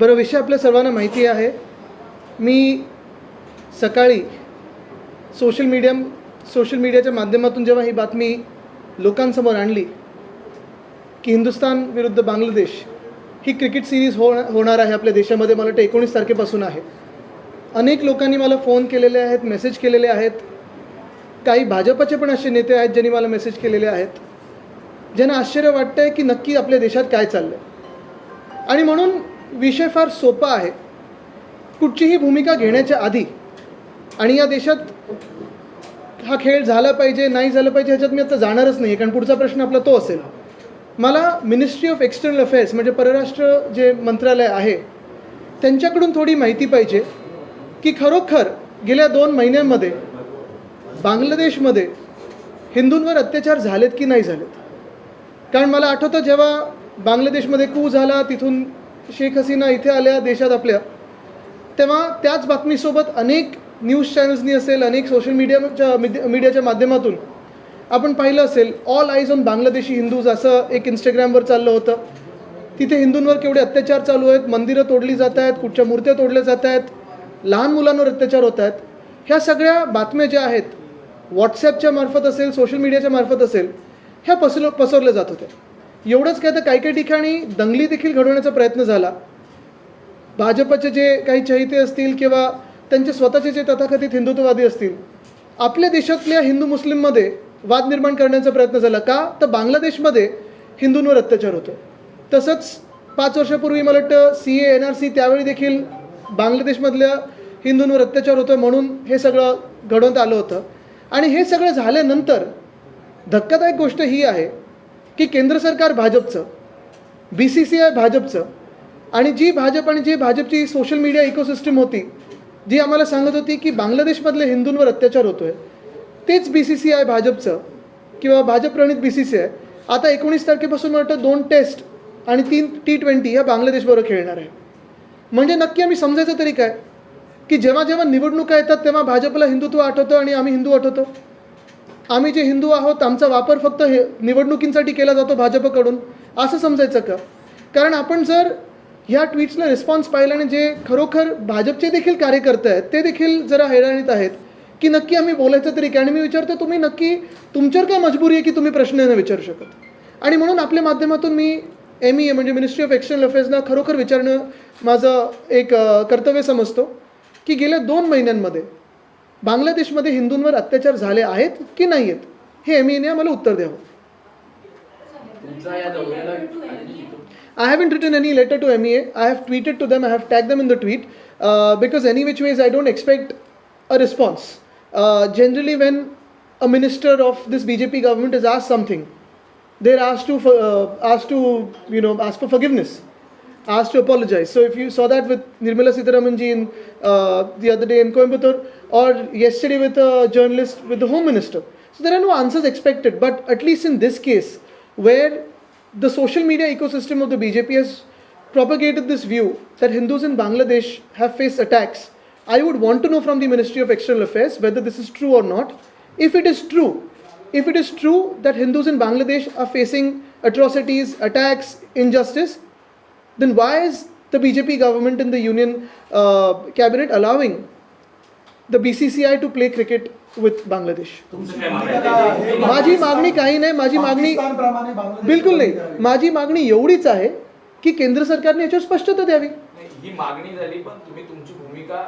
बरं विषय आपल्या सर्वांना माहिती आहे. मी सकाळी सोशल मीडिया सोशल मीडियाच्या माध्यमातून जेव्हा ही बातमी लोकांसमोर आणली की हिंदुस्तान विरुद्ध बांगलादेश ही क्रिकेट सिरीज हो होणार आहे आपल्या देशामध्ये मला वाटतं एकोणीस तारखेपासून आहे. अनेक लोकांनी मला फोन केलेले आहेत मेसेज केलेले आहेत. काही भाजपचे पण असे नेते आहेत ज्यांनी मला मेसेज केलेले आहेत. ज्यांना आश्चर्य वाटतं आहे की नक्की आपल्या देशात काय चाललं आहे आणि म्हणून विषय फार सोपा आहे. कुठचीही भूमिका घेण्याच्या आधी आणि या देशात हा खेळ झाला पाहिजे नाही झालं पाहिजे ह्याच्यात मी आता जाणारच नाही कारण पुढचा प्रश्न आपला तो असेल. मला मिनिस्ट्री ऑफ एक्सटर्नल अफेअर्स म्हणजे परराष्ट्र जे मंत्रालय आहे त्यांच्याकडून थोडी माहिती पाहिजे की खरोखर गेल्या दोन महिन्यांमध्ये बांगलादेशमध्ये हिंदूंवर अत्याचार झालेत की नाही झालेत? कारण मला आठवतं जेव्हा बांगलादेशमध्ये कू झाला तिथून शेख हसीना इथे आल्या देशात आपल्या. तेव्हा त्याच बातमीसोबत अनेक न्यूज चॅनल्सनी असेल अनेक सोशल मीडियाच्या मीडियाच्या माध्यमातून आपण पाहिलं असेल all eyes on Bangladeshi Hindus असं एक इंस्टाग्रामवर चाललं होतं. तिथे हिंदूंवर केवढे अत्याचार चालू आहेत मंदिरं तोडली जात आहेत कुठच्या मूर्त्या तोडल्या जात आहेत लहान मुलांवर अत्याचार होत आहेत. ह्या सगळ्या बातम्या ज्या आहेत व्हॉट्सॲपच्या मार्फत असेल सोशल मीडियाच्या मार्फत असेल ह्या पसर पसरल्या जात होत्या. एवढंच काय तर काही काही ठिकाणी दंगली देखील घडवण्याचा प्रयत्न झाला. भाजपचे जे काही चहिते असतील किंवा त्यांचे स्वतःचे जे तथाकथित हिंदुत्ववादी असतील आपल्या देशातल्या हिंदू मुस्लिममध्ये वाद निर्माण करण्याचा प्रयत्न झाला का? तर बांगलादेशमध्ये हिंदूंवर अत्याचार होतो. तसंच पाच वर्षापूर्वी मला वाटतं C A N R C त्यावेळी देखील बांगलादेशमधल्या हिंदूंवर अत्याचार होतो म्हणून हे सगळं घडवण्यात आलं होतं. आणि हे सगळं झाल्यानंतर धक्कादायक गोष्ट ही आहे की केंद्र सरकार भाजपचं बी सी सी आय भाजपचं आणि जी भाजप आणि जी भाजपची सोशल मीडिया इकोसिस्टम होती जी आम्हाला सांगत होती की बांगलादेशमधले हिंदूंवर अत्याचार होतो आहे तेच बी सी सी आय भाजपचं किंवा भाजप प्रणित बी सी सी आय आता एकोणीस तारखेपासून मला वाटतं दोन टेस्ट आणि तीन टी ट्वेंटी ह्या बांगलादेशबरोबर खेळणार आहे. म्हणजे नक्की आम्ही समजायचं तरी काय? की जेव्हा जेव्हा निवडणुका येतात तेव्हा भाजपला हिंदुत्व आठवतं आणि आम्ही हिंदू आठवतो? आम्ही जे हिंदू आहोत आमचा वापर फक्त हे निवडणुकींसाठी केला जातो भाजपकडून. असं समजायचं का? कारण आपण जर ह्या ट्विट्सला रिस्पॉन्स पाहिला आणि जे खरोखर भाजपचे देखील कार्यकर्ते आहेत ते देखील जरा हैराणीत आहेत की नक्की आम्ही बोलायचं तरी काय? आणि मी विचारतो तुम्ही नक्की तुमच्यावर काय मजबुरी आहे की तुम्ही प्रश्न विचारू शकत? आणि म्हणून आपल्या माध्यमातून मी एम ई ए म्हणजे मिनिस्ट्री ऑफ एक्सटर्नल अफेअर्सना खरोखर विचारणं माझं एक कर्तव्य समजतो की गेल्या दोन महिन्यांमध्ये बांगलादेशमध्ये हिंदूंवर अत्याचार झाले आहेत की नाही आहेत हे एम ईने आम्हाला उत्तर द्यावं I haven't written any letter to MEA. I have tweeted to them. I have tagged them in the tweet uh, because any which ways I don't expect a response. Uh, generally, when a minister of this BJP government is asked something, they're asked to uh, asked to you know ask for forgiveness, asked to apologize. So if you saw that with Nirmala Sitaraman ji in uh, the other day in Coimbatore, or yesterday with a journalist with the home minister, so there are no answers expected. But at least in this case, where the social media ecosystem of the BJP has propagated this view that Hindus in Bangladesh have faced attacks. I would want to know from the Ministry of External Affairs whether this is true or not. If it is true, if it is true that Hindus in Bangladesh are facing atrocities, attacks, injustice, then why is the BJP government in the union uh, cabinet allowing the BCCI to play cricket म्हणणं आहे? माझी मागणी काही नाही माझी मागणी बांगलादेश बिलकुल नाही माझी मागणी एवढीच आहे की केंद्र सरकारने याच्यावर स्पष्टता द्यावी ही मागणी झाली पण तुम्ही तुमची भूमिका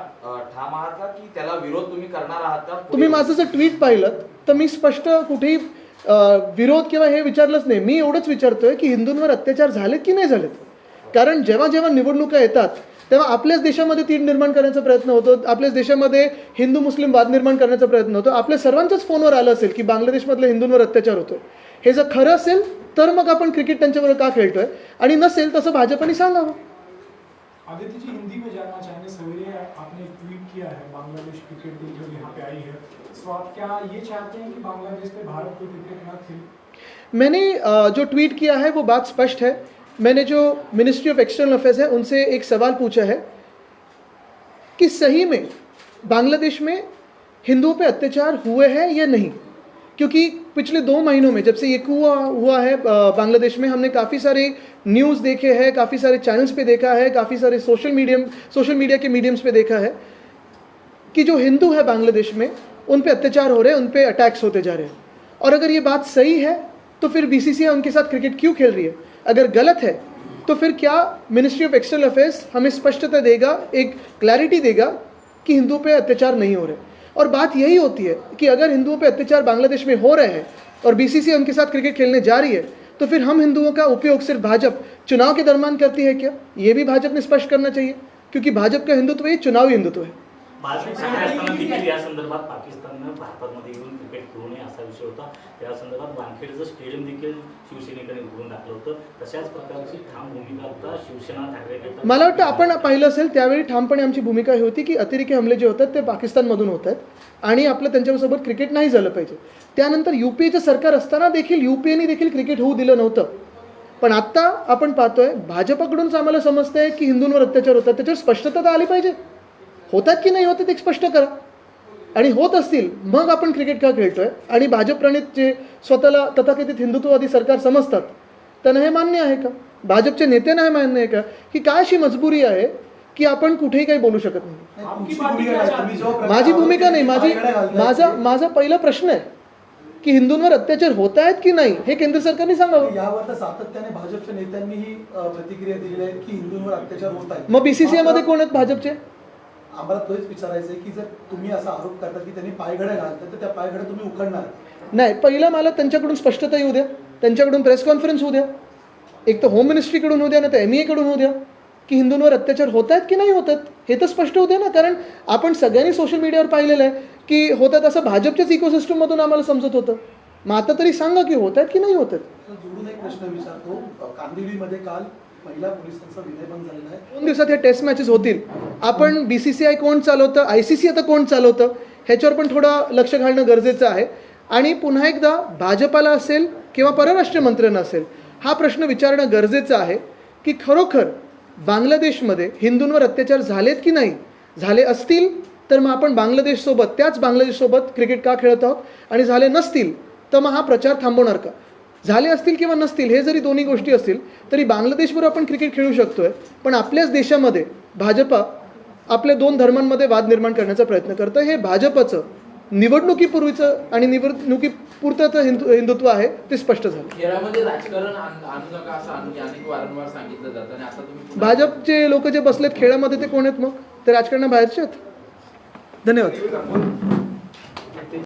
ठाम आहात का की त्याला विरोध तुम्ही करणार आहात का तुम्ही माझं जर ट्विट पाहिलं तर मी स्पष्ट कुठेही विरोध किंवा हे विचारलंच नाही मी एवढंच विचारतोय की हिंदूंवर अत्याचार झालेत की नाही झालेत कारण जेव्हा जेव्हा निवडणुका येतात तेव्हा आपल्याच देशामध्ये तीड निर्माण करण्याचा प्रयत्न होतो आपल्याच देशामध्ये हिंदू मुस्लिम वाद निर्माण करण्याचा प्रयत्न होतो. आपल्या सर्वांच्याच फोनवर आलं असेल की बांगलादेशमधल्या हिंदूंवर अत्याचार होतो हे जर खरं असेल तर मग आपण क्रिकेट त्यांच्याबरोबर का खेळतोय? आणि नसेल तसं भाजपने सांगावं. आदित्य जी हिंदी में जानना चाहेंगे सवेरे आपने एक ट्वीट किया है बांग्लादेश क्रिकेट टीम जो यहाँ पे आई है। तो आप क्या ये चाहते हैं कि बांग्लादेश पे भारत को क्रिकेट ना खेले? मैंने जो ट्वीट किया है वो बात स्पष्ट है। मैंने जो मिनिस्ट्री ऑफ़ एक्सटर्नल अफेयर्स है, उनसे एक सवाल पूछा है कि सही में बांग्लादेश में हिंदुओं पे अत्याचार हुए हैं या नहीं? क्योंकि पिछले दो महीनों में जब से ये हुआ हुआ है बांग्लादेश में हमने काफ़ी सारे न्यूज़ देखे हैं, काफ़ी सारे चैनल्स पे देखा है, काफ़ी सारे सोशल मीडियम सोशल मीडिया के मीडियम्स पे देखा है कि जो हिंदू है बांग्लादेश में, उन पे अत्याचार हो रहे हैं, उन पे अटैक्स होते जा रहे हैं। और अगर ये बात सही है तो फिर बीसीसीआई उनके साथ क्रिकेट क्यों खेल रही है? अगर गलत है तो फिर क्या मिनिस्ट्री ऑफ़ एक्सटर्नल अफेयर्स हमें स्पष्टता देगा, एक क्लैरिटी देगा कि हिंदुओं पे अत्याचार नहीं हो रहे? और बात यही होती है कि अगर हिंदुओं पे अत्याचार बांग्लादेश में हो रहे हैं और बीसीसीआई उनके साथ क्रिकेट खेलने जा रही है तो फिर हम हिंदुओं का उपयोग सिर्फ़ भाजपा, चुनाव के दरमियान करती है क्या? ये भी भाजपा ने स्पष्ट करना चाहिए, क्योंकि भाजपा का हिंदुत्व ये चुनावी हिंदुत्व है। असा विषय होता. त्या संदर्भात वानखेडचं स्टेडियम देखील शिवसेनेकडे उघडून टाकलं होतं तशाच प्रकारची ठाम भूमिका आता शिवसेना ठाकरे मला वाटतं आपण पाहिलं असेल त्यावेळी ठामपणे आमची भूमिका ही होती की अतिरेकी हमले जे होतात ते पाकिस्तानमधून होत आहेत आणि आपलं त्यांच्यासोबत क्रिकेट नाही झालं पाहिजे. त्यानंतर यू पी एचं सरकार असताना देखील यू पी एने देखील क्रिकेट होऊ दिलं नव्हतं. पण आत्ता आपण पाहतोय भाजपाकडूनच आम्हाला समजतंय की हिंदूंवर अत्याचार होतात. त्याच्यावर स्पष्टता तर आली पाहिजे. होतात की नाही होतात एक स्पष्ट करा. आणि होत असतील मग आपण क्रिकेट का खेळतोय. आणि भाजप प्रणित जे स्वतःला तथाकथित हिंदुत्ववादी सरकार समजतात त्यांना हे मान्य आहे का? भाजपच्या नेत्यांना हे मान्य आहे का? की काय अशी मजबुरी आहे की आपण कुठेही काही बोलू शकत नाही? माझी भूमिका नाही माझी माझा माझा पहिला प्रश्न आहे की हिंदूंवर अत्याचार होत आहेत की नाही हे केंद्र सरकारने सांगावं. यावर तर सातत्याने भाजपच्या नेत्यांनीही प्रतिक्रिया दिलेल्या आहेत की हिंदूंवर अत्याचार होत आहेत. मग बीसीसीआयमध्ये कोण आहेत भाजपचे? आम्हाला तोच विचारायचं आहे की जर तुम्ही असा आरोप करता की त्यांनी पायघड्या घालतात तर त्या पायघड्या तुम्ही उखडणार. नाही पहिला मला त्यांच्याकडून स्पष्टता येऊ द्या. त्यांच्याकडून प्रेस कॉन्फरन्स होऊ द्या. एक तर होम मिनिस्ट्रीकडून होऊ द्या ना तर एमकडून होऊ द्या. की हिंदूंवर अत्याचार होत आहेत की नाही होत आहेत हे तर स्पष्ट होऊ द्या ना. कारण आपण सगळ्यांनी सोशल मीडियावर पाहिलेलं आहे की होतात असं भाजपच्याच इकोसिस्टममधून आम्हाला समजत होतं. मग आता तरी सांगा की होत आहेत की नाही होत आहेत जोडून एक प्रश्न विचारतो. कांदिवलीमध्ये काल महिला पोलिसांचा झालेला आहे. दोन दिवसात हे टेस्ट मॅचेस होतील. आपण बी सी सी आय कोण चालवतं? आय सी सी आता कोण चालवतं? ह्याच्यावर पण थोडं लक्ष घालणं गरजेचं आहे. आणि पुन्हा एकदा भाजपाला असेल किंवा परराष्ट्र मंत्र्यांना असेल हा प्रश्न विचारणं गरजेचं आहे की खरोखर बांगलादेशमध्ये हिंदूंवर अत्याचार झालेत की नाही? झाले असतील तर मग आपण बांगलादेशसोबत त्याच बांगलादेशसोबत क्रिकेट का खेळत आहोत? आणि झाले नसतील तर मग हा प्रचार थांबवणार का? झाले असतील किंवा नसतील हे जरी दोन्ही गोष्टी असतील तरी बांगलादेशबरोबर आपण क्रिकेट खेळू शकतोय. पण आपल्याच देशामध्ये भाजपा आपल्या दोन धर्मांमध्ये वाद निर्माण करण्याचा प्रयत्न करतं. हे भाजपचं निवडणुकीपूर्वीचं आणि निवडणुकीपुरतं हिंदू हिंदुत्व आहे ते स्पष्ट झालं. राजकारण भाजपचे लोक जे बसलेत खेळामध्ये ते कोण आहेत मग? ते राजकारणाबाहेरचे आहेत? धन्यवाद.